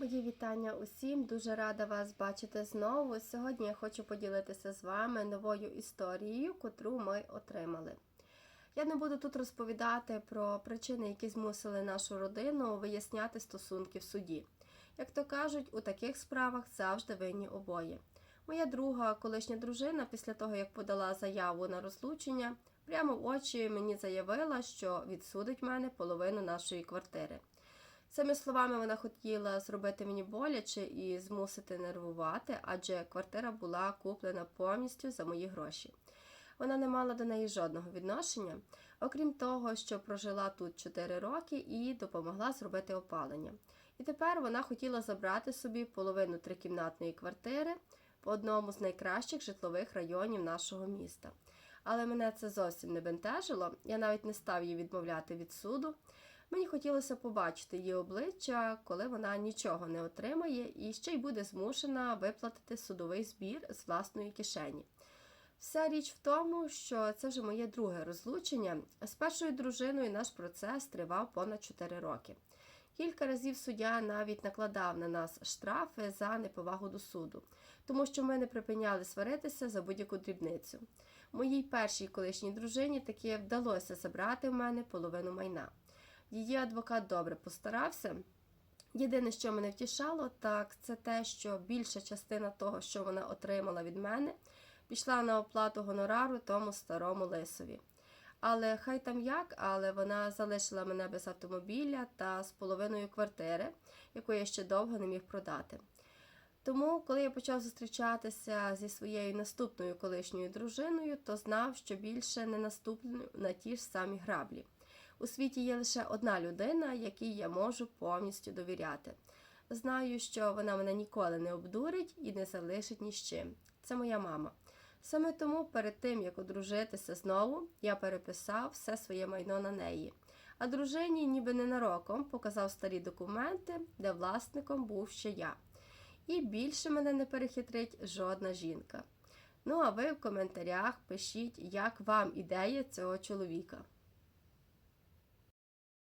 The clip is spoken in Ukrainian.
Мої вітання усім. Дуже рада вас бачити знову. Сьогодні я хочу поділитися з вами новою історією, котру ми отримали. Я не буду тут розповідати про причини, які змусили нашу родину виясняти стосунки в суді. Як то кажуть, у таких справах завжди винні обоє. Моя друга, колишня дружина, після того як подала заяву на розлучення, прямо в очі мені заявила, що відсудить мене половину нашої квартири. Цими словами вона хотіла зробити мені боляче і змусити нервувати, адже квартира була куплена повністю за мої гроші. Вона не мала до неї жодного відношення, окрім того, що прожила тут 4 роки і допомогла зробити опалення. І тепер вона хотіла забрати собі половину трикімнатної квартири по одному з найкращих житлових районів нашого міста. Але мене це зовсім не бентежило, я навіть не став їй відмовляти від суду. Мені хотілося побачити її обличчя, коли вона нічого не отримає і ще й буде змушена виплатити судовий збір з власної кишені. Вся річ в тому, що це вже моє друге розлучення. З першою дружиною наш процес тривав понад 4 роки. Кілька разів суддя навіть накладав на нас штрафи за неповагу до суду, тому що ми не припиняли сваритися за будь-яку дрібницю. Моїй першій колишній дружині таки вдалося забрати в мене половину майна. Її адвокат добре постарався. Єдине, що мене втішало, так це те, що більша частина того, що вона отримала від мене, пішла на оплату гонорару тому старому лисові. Але хай там як, але вона залишила мене без автомобіля та з половиною квартири, яку я ще довго не міг продати. Тому, коли я почав зустрічатися зі своєю наступною колишньою дружиною, то знав, що більше не наступлю на ті ж самі граблі. У світі є лише одна людина, якій я можу повністю довіряти. Знаю, що вона мене ніколи не обдурить і не залишить ні з чим. Це моя мама. Саме тому перед тим, як одружитися знову, я переписав все своє майно на неї. А дружині, ніби ненароком, показав старі документи, де власником був ще я. І більше мене не перехитрить жодна жінка. Ну а ви в коментарях пишіть, як вам ідея цього чоловіка.